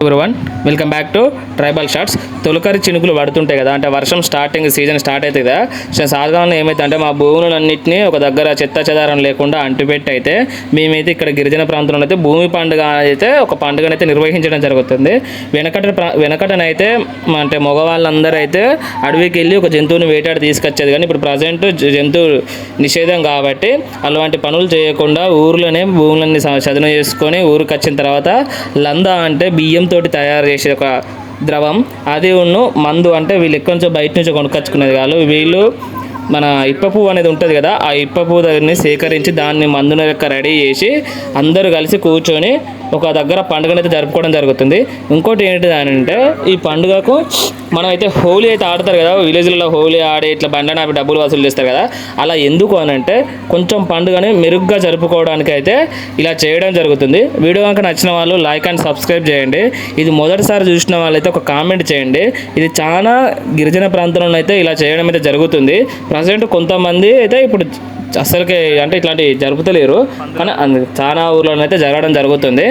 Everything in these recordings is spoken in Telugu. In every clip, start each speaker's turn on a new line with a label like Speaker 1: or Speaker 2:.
Speaker 1: One welcome back to tribal shorts తొలకరి చినుకులు పడుతుంటాయి కదా అంటే వర్షం స్టార్టింగ్ సీజన్ స్టార్ట్ అవుతుంది కదా సో సాధారణంగా ఏమైతే అంటే మా భూములన్నింటినీ ఒక దగ్గర చెత్త చెదారం లేకుండా అంటిపెట్టి అయితే మేమైతే ఇక్కడ గిరిజన ప్రాంతంలో అయితే భూమి పండుగ అయితే ఒక పండుగనైతే నిర్వహించడం జరుగుతుంది. వెనకట ప్రా- వెనకటనైతే అంటే మగవాళ్ళందరూ అయితే అడవికి వెళ్ళి ఒక జంతువుని వేటాడి తీసుకొచ్చేది. కానీ ఇప్పుడు ప్రజెంట్ జంతువు నిషేధం కాబట్టి అలాంటి పనులు చేయకుండా ఊర్లోనే భూములన్నీ చదును చేసుకొని ఊరికి వచ్చిన తర్వాత లందా అంటే బియ్యం తోటి తయారు చేసే ఒక ద్రవం. అది ఉన్ను మందు అంటే వీళ్ళు ఎక్కడి నుంచో బయట నుంచో కొనుక్కొచ్చుకునేది కాదు. వీళ్ళు మన ఇప్ప పువ్వు అనేది ఉంటుంది కదా ఆ ఇప్ప పువ్వు దగ్గరని సేకరించి దాన్ని మందున లెక్క రెడీ చేసి అందరూ కలిసి కూర్చొని ఒక దగ్గర పండుగనైతే జరుపుకోవడం జరుగుతుంది. ఇంకోటి ఏంటిది అని అంటే ఈ పండుగకు మనం అయితే హోలీ అయితే ఆడతారు కదా విలేజ్లలో హోలీ ఆడి ఇట్లా బండన డబ్బులు వసూలు చేస్తారు కదా అలా ఎందుకు అని అంటే కొంచెం పండుగని మెరుగ్గా జరుపుకోవడానికి అయితే ఇలా చేయడం జరుగుతుంది. వీడియో కనుక నచ్చిన వాళ్ళు లైక్ అండ్ సబ్స్క్రైబ్ చేయండి. ఇది మొదటిసారి చూసిన వాళ్ళైతే ఒక కామెంట్ చేయండి. ఇది చాలా గిరిజన ప్రాంతంలో అయితే ఇలా చేయడం అయితే జరుగుతుంది. ప్రజెంట్ కొంతమంది అయితే ఇప్పుడు అసలుకి అంటే ఇట్లాంటి జరుపుతలేరు. కానీ చాలా ఊర్లలో అయితే జరగడం జరుగుతుంది.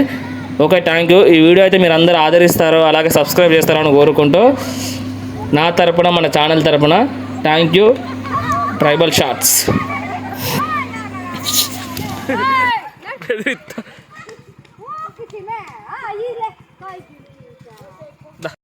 Speaker 1: ఓకే థ్యాంక్ యూ ఈ వీడియో అయితే మీరు అందరూ ఆదరిస్తారు అలాగే సబ్స్క్రైబ్ చేస్తారని కోరుకుంటూ నా తరపున మన ఛానల్ తరపున థ్యాంక్ యూ ట్రైబల్ షార్ట్స్